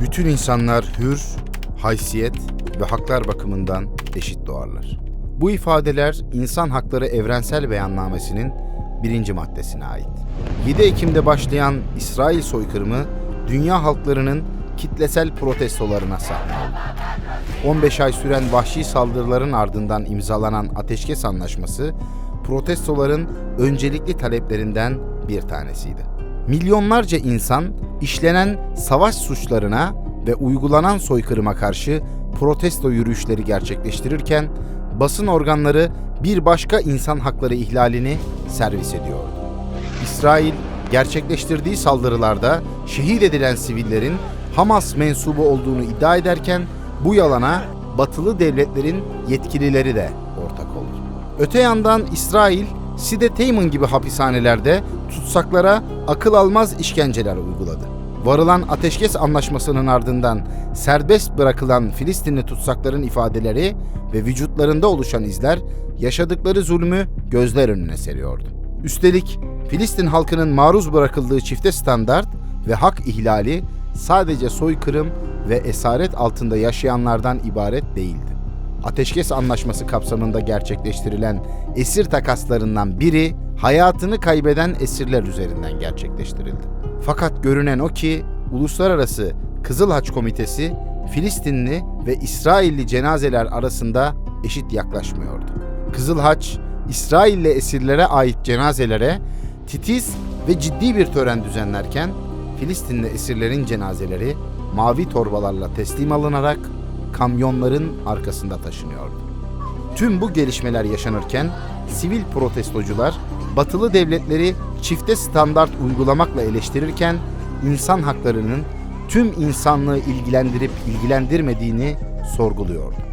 Bütün insanlar hür, haysiyet ve haklar bakımından eşit doğarlar. Bu ifadeler İnsan Hakları Evrensel Beyannamesi'nin birinci maddesine ait. 7 Ekim'de başlayan İsrail soykırımı dünya halklarının kitlesel protestolarına sahne oldu. 15 ay süren vahşi saldırıların ardından imzalanan ateşkes anlaşması protestoların öncelikli taleplerinden bir tanesiydi. Milyonlarca insan işlenen savaş suçlarına ve uygulanan soykırıma karşı protesto yürüyüşleri gerçekleştirirken basın organları bir başka insan hakları ihlalini servis ediyordu. İsrail gerçekleştirdiği saldırılarda şehit edilen sivillerin Hamas mensubu olduğunu iddia ederken bu yalana batılı devletlerin yetkilileri de ortak oldu. Öte yandan İsrail, Side Teyman gibi hapishanelerde tutsaklara akıl almaz işkenceler uyguladı. Varılan ateşkes anlaşmasının ardından serbest bırakılan Filistinli tutsakların ifadeleri ve vücutlarında oluşan izler yaşadıkları zulmü gözler önüne seriyordu. Üstelik Filistin halkının maruz bırakıldığı çifte standart ve hak ihlali sadece soykırım ve esaret altında yaşayanlardan ibaret değildi. Ateşkes Anlaşması kapsamında gerçekleştirilen esir takaslarından biri hayatını kaybeden esirler üzerinden gerçekleştirildi. Fakat görünen o ki Uluslararası Kızıl Haç Komitesi Filistinli ve İsrailli cenazeler arasında eşit yaklaşmıyordu. Kızıl Haç, İsrailli esirlere ait cenazelere titiz ve ciddi bir tören düzenlerken Filistinli esirlerin cenazeleri mavi torbalarla teslim alınarak kamyonların arkasında taşınıyordu. Tüm bu gelişmeler yaşanırken sivil protestocular batılı devletleri çifte standart uygulamakla eleştirirken insan haklarının tüm insanlığı ilgilendirip ilgilendirmediğini sorguluyordu.